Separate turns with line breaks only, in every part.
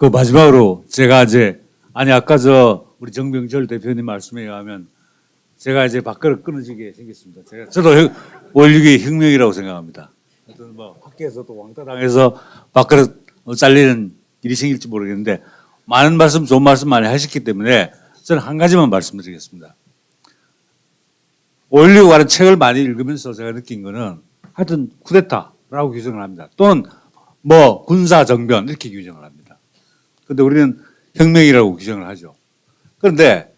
그 마지막으로 제가 이제 아니 아까 저 우리 정병철 대표님 말씀에 의하면 제가 이제 밥그릇 끊어지게 생겼습니다. 제가 저도 혁- 5.16이 혁명이라고 생각합니다. 하여튼 뭐 학교에서도 왕따 당해서 밥그릇 어, 잘리는 일이 생길지 모르겠는데 많은 말씀 좋은 말씀 많이 하셨기 때문에 저는 한 가지만 말씀드리겠습니다. 5.16 관한 책을 많이 읽으면서 제가 느낀 거는 하여튼 쿠데타라고 규정을 합니다. 또는 뭐 군사 정변 이렇게 규정을 합니다. 근데 우리는 혁명이라고 규정을 하죠. 그런데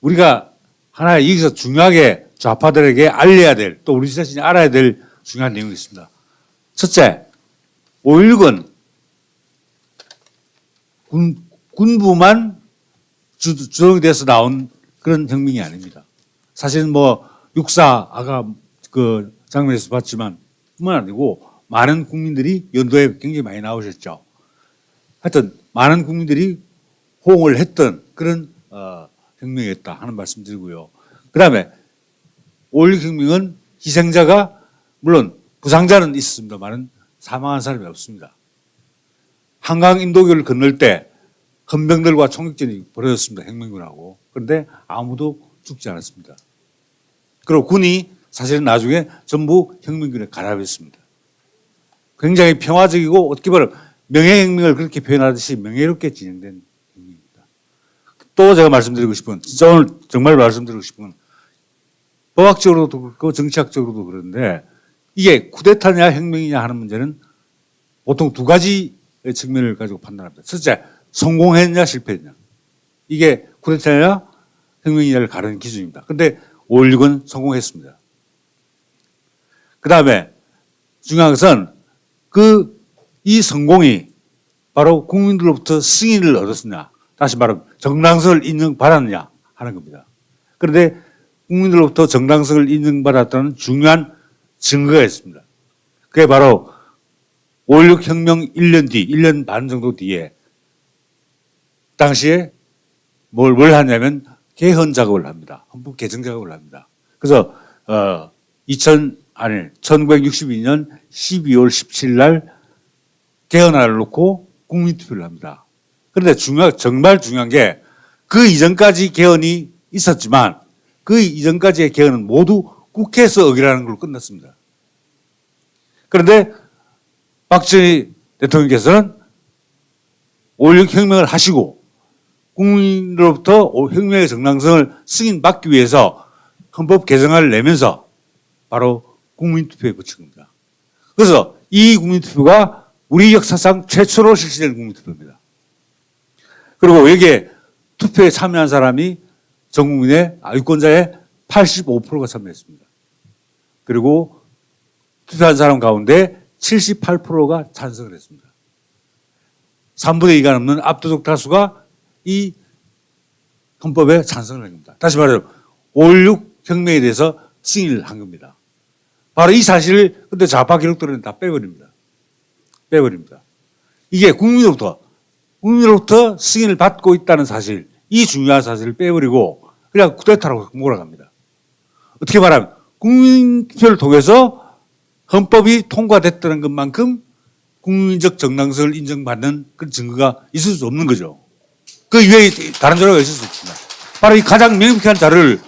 우리가 하나 여기서 중요하게 좌파들에게 알려야 될 또 우리 자신이 알아야 될 중요한 내용이 있습니다. 첫째, 5.16은 군, 군부만 주, 주동이 돼서 나온 그런 혁명이 아닙니다. 사실은 뭐 육사 아까 그 장면에서 봤지만 뿐만 아니고 많은 국민들이 연도에 굉장히 많이 나오셨죠. 하여튼 많은 국민들이 호응을 했던 그런 어, 혁명이었다 하는 말씀 드리고요. 그 다음에 5.16 혁명은 희생자가 물론 부상자는 있었습니다만은 사망한 사람이 없습니다. 한강 인도교를 건널 때 헌병들과 총격전이 벌어졌습니다. 혁명군하고. 그런데 아무도 죽지 않았습니다. 그리고 군이 사실은 나중에 전부 혁명군에 가담했습니다. 굉장히 평화적이고 어떻게 보면 명예혁명을 그렇게 표현하듯이 명예롭게 진행된 혁명입니다. 또 제가 말씀드리고 싶은 진짜 오늘 정말 말씀드리고 싶은 건 법학적으로도 그렇고 정치학적으로도 그런데 이게 쿠데타냐 혁명이냐 하는 문제는 보통 두 가지 측면을 가지고 판단합니다. 첫째, 성공했냐 실패했냐. 이게 쿠데타냐 혁명이냐를 가르는 기준입니다. 근데 5.16은 성공했습니다. 그 다음에 중요한 것은 그 이 성공이 바로 국민들로부터 승인을 얻었느냐. 다시 말하면 정당성을 인정받았느냐 하는 겁니다. 그런데 국민들로부터 정당성을 인정받았다는 중요한 증거가 있습니다. 그게 바로 5.16 혁명 1년 뒤, 1년 반 정도 뒤에 당시에 뭘, 뭘 하냐면 개헌 작업을 합니다. 헌법 개정 작업을 합니다. 그래서 어, 2000 아니 1962년 12월 17일 날 개헌안을 놓고 국민투표를 합니다. 그런데 중요 정말 중요한 게 그 이전까지 개헌이 있었지만 그 이전까지의 개헌은 모두 국회에서 의결하는 걸로 끝났습니다. 그런데 박정희 대통령께서는 5.16 혁명을 하시고 국민으로부터 혁명의 정당성을 승인받기 위해서 헌법 개정안을 내면서 바로 국민투표에 붙인 겁니다. 그래서 이 국민투표가 우리 역사상 최초로 실시된 국민투표입니다. 그리고 여기에 투표에 참여한 사람이 전 국민의 아, 유권자의 85%가 참여했습니다. 그리고 투표한 사람 가운데 78%가 찬성을 했습니다. 3분의 2가 넘는 압도적 다수가 이 헌법에 찬성을 한 겁니다. 다시 말해서 5.16 혁명에 대해서 승인을 한 겁니다. 바로 이 사실을 근데 좌파 기록들은 다 빼버립니다. 빼버립니다. 이게 국민으로부터 국민으로부터 승인을 받고 있다는 사실, 이 중요한 사실을 빼버리고 그냥 쿠데타라고 몰아갑니다. 어떻게 말하면 국민표를 통해서 헌법이 통과됐다는 것만큼 국민적 정당성을 인정받는 그런 증거가 있을 수 없는 거죠. 그 이외에 다른 자료가 있을 수 있습니다. 바로 이 가장 명백한 자료를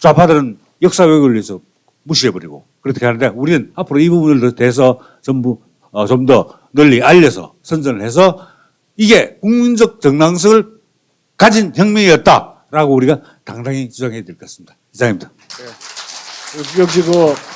좌파들은 역사 왜곡을 위해서 무시해버리고 그렇게 하는데 우리는 앞으로 이 부분을 대해서 전부 어, 좀 더 널리 알려서 선전을 해서 이게 국민적 정당성을 가진 혁명이었다라고 우리가 당당히 주장해야 될 것 같습니다. 이상입니다.
역시 그